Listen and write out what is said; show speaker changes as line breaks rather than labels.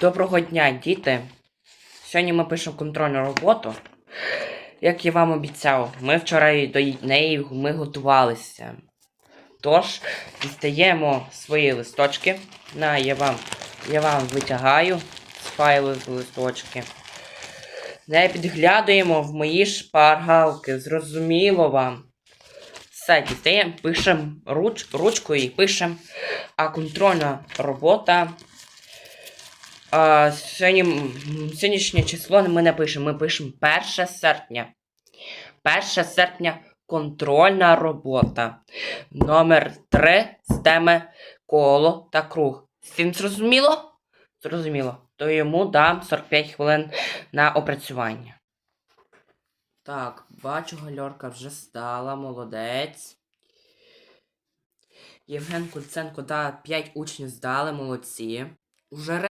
Доброго дня, діти. Сьогодні ми пишемо контрольну роботу. Як я вам обіцяв, ми вчора до неї ми готувалися. Тож, дістаємо свої листочки. На, я вам, я вам витягаю з файлу з листочки. Не підглядуємо в мої шпаргалки. Зрозуміло вам. Все, дістаємо, пишемо руч, ручкою і пишемо. А контрольна робота. А, сьогодні, сьогоднішнє число ми не пишемо. Ми пишемо 1 серпня. 1 серпня контрольна робота. Номер 3 з теми коло та круг. Всім зрозуміло? Зрозуміло. То йому дам 45 хвилин на опрацювання. Так, бачу, гальорка вже стала, молодець. Євген Куценко, да, 5 учнів здали, молодці. Уже